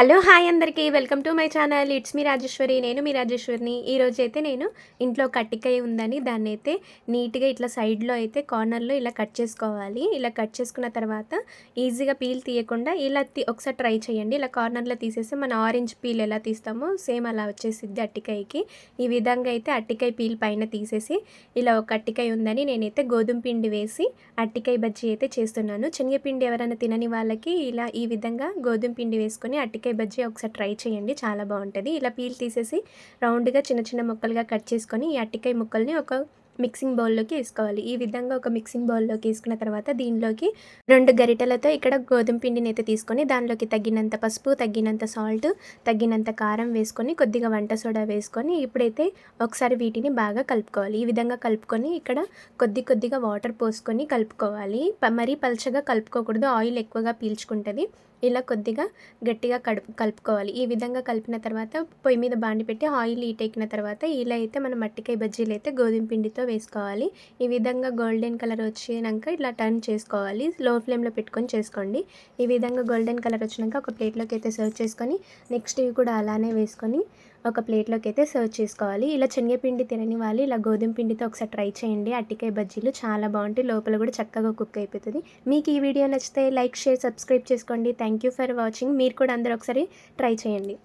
Hello hi అందరికీ welcome to my channel. It's మీ రాజేశ్వరి నేను మీ రాజేశ్వరిని. ఈరోజు అయితే నేను ఇంట్లో కట్టికాయ ఉందని దాన్ని అయితే నీట్గా ఇట్లా సైడ్లో అయితే కార్నర్లో ఇలా కట్ చేసుకోవాలి. ఇలా కట్ చేసుకున్న తర్వాత ఈజీగా పీల్ తీయకుండా ఇలా ఒకసారి ట్రై చేయండి. ఇలా కార్నర్లో తీసేసి మన ఆరెంజ్ పీల్ ఎలా తీస్తామో సేమ్ అలా వచ్చేసిద్ది అట్టికాయకి. ఈ విధంగా అయితే అట్టికాయ పీల్ పైన తీసేసి ఇలా ఒక అట్టికాయ ఉందని నేనైతే గోధుమ పిండి వేసి అట్టికాయ బజ్జీ అయితే చేస్తున్నాను. శనగపిండి ఎవరైనా తినని వాళ్ళకి ఇలా ఈ విధంగా గోధుమ పిండి వేసుకొని అట్టికాయ బజ్జీ ఒకసారి ట్రై చేయండి చాలా బాగుంటుంది. ఇలా పీల్ తీసేసి రౌండ్గా చిన్న చిన్న ముక్కలుగా కట్ చేసుకొని ఈ అట్టికాయ ముక్కల్ని ఒక మిక్సింగ్ బౌల్లోకి వేసుకోవాలి. ఈ విధంగా ఒక మిక్సింగ్ బౌల్లోకి వేసుకున్న తర్వాత దీనిలోకి రెండు గరిటెలతో ఇక్కడ గోధుమ పిండిని అయితే తీసుకొని దానిలోకి తగినంత పసుపు తగినంత సాల్ట్ తగినంత కారం వేసుకొని కొద్దిగా వంట సోడా వేసుకొని ఇప్పుడైతే ఒకసారి వీటిని బాగా కలుపుకోవాలి. ఈ విధంగా కలుపుకొని ఇక్కడ కొద్ది కొద్దిగా వాటర్ పోసుకొని కలుపుకోవాలి. ప- మరీ పల్చగా కలుపుకోకూడదు. ఆయిల్ ఎక్కువగా పీల్చుకుంటుంది. ఇలా కొద్దిగా గట్టిగా కడుపు కలుపుకోవాలి. ఈ విధంగా కలిపిన తర్వాత పొయ్యి మీద బాండి పెట్టి ఆయిల్ హీట్ ఎక్కిన తర్వాత ఇలా అయితే మనం మట్టికాయ బజ్జీలు అయితే గోధుమ పిండితో వేసుకోవాలి. ఈ విధంగా గోల్డెన్ కలర్ వచ్చినాక ఇలా టర్న్ చేసుకోవాలి. లో ఫ్లేమ్లో పెట్టుకొని చేసుకోండి. ఈ విధంగా గోల్డెన్ కలర్ వచ్చినాక ఒక ప్లేట్లోకి అయితే సర్వ్ చేసుకొని నెక్స్ట్ ఇవి కూడా అలానే వేసుకొని ఒక ప్లేట్లోకి అయితే సర్వ్ చేసుకోవాలి. ఇలా శనగపిండి తినని వాళ్ళు ఇలా గోధుమ పిండితో ఒకసారి ట్రై చేయండి. అట్టికాయ బజ్జీలు చాలా బాగుంటాయి. లోపల కూడా చక్కగా కుక్ అయిపోతుంది. మీకు ఈ వీడియో నచ్చితే లైక్ షేర్ సబ్స్క్రైబ్ చేసుకోండి. Thank you for watching. మీరు కూడా అందరూ ఒకసారి ట్రై చేయండి.